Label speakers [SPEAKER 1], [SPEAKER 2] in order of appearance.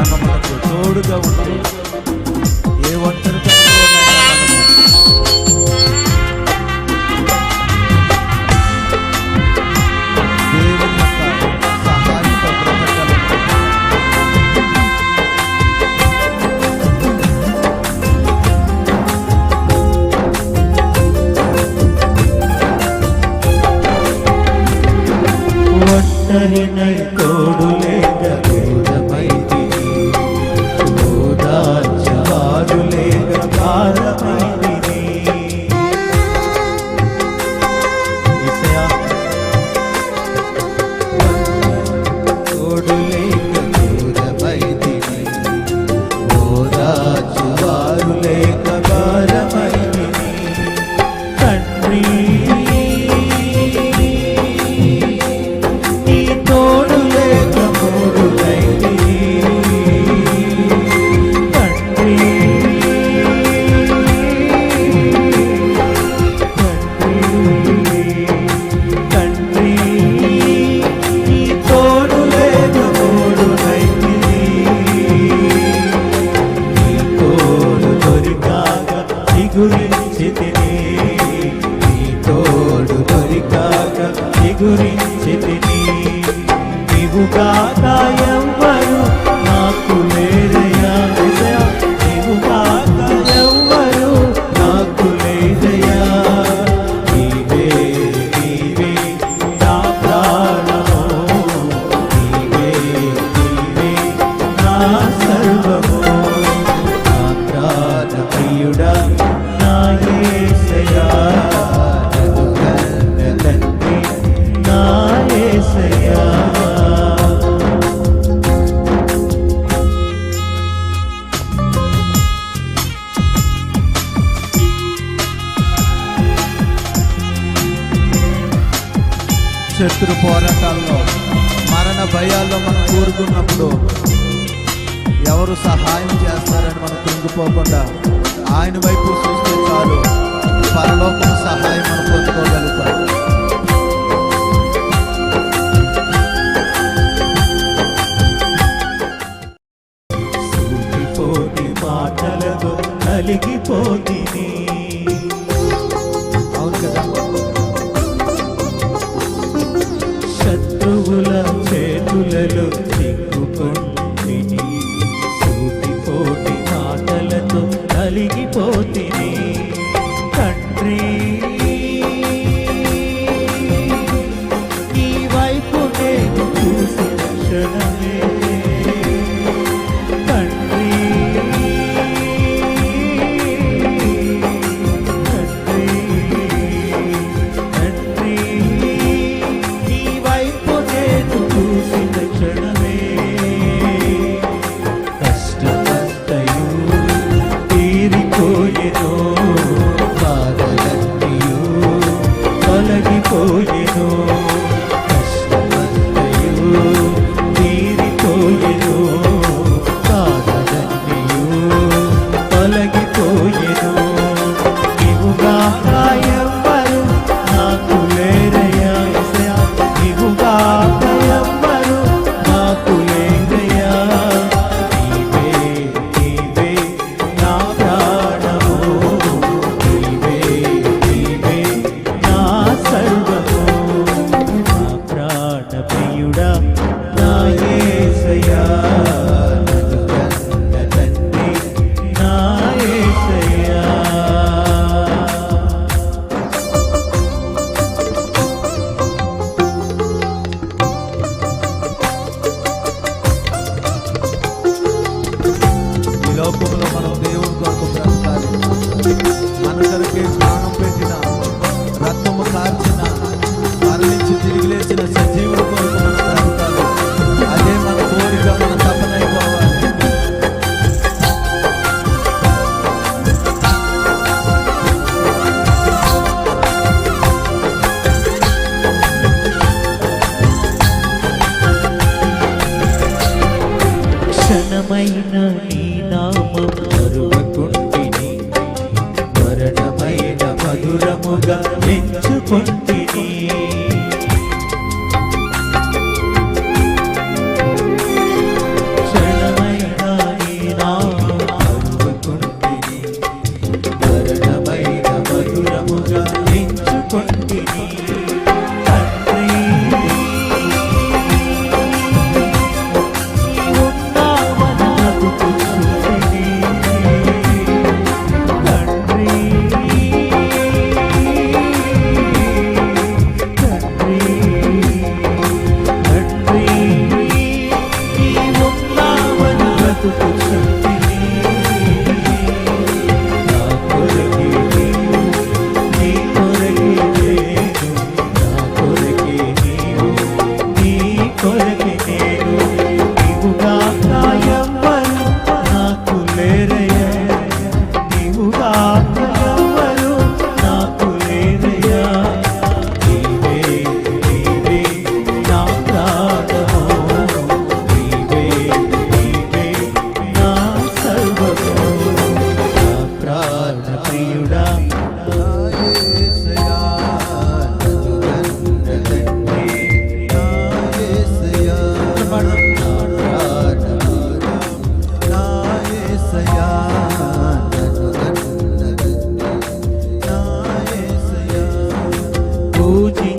[SPEAKER 1] శ్రమ తోడుగా ఉండి ఏ
[SPEAKER 2] ఒంటరిగా ஆராய் ఎవరికాక నీ గురించి తిని నీవు
[SPEAKER 1] కాక ఎవ్వరు మన భయాల్లో మనం కూరుకున్నప్పుడు ఎవరు సహాయం చేస్తారని మనం కృంగిపోకుండా ఆయన వైపు చూస్తే చాలు. పరలోకం సహాయం మనం పొందుకోగలుగుతాం.
[SPEAKER 2] కలిగిపోతిని. ఘనమైన నీ నామం మరువకుంటిని మరణమైన మధురముగా మెచ్చుకుంటిని. 不停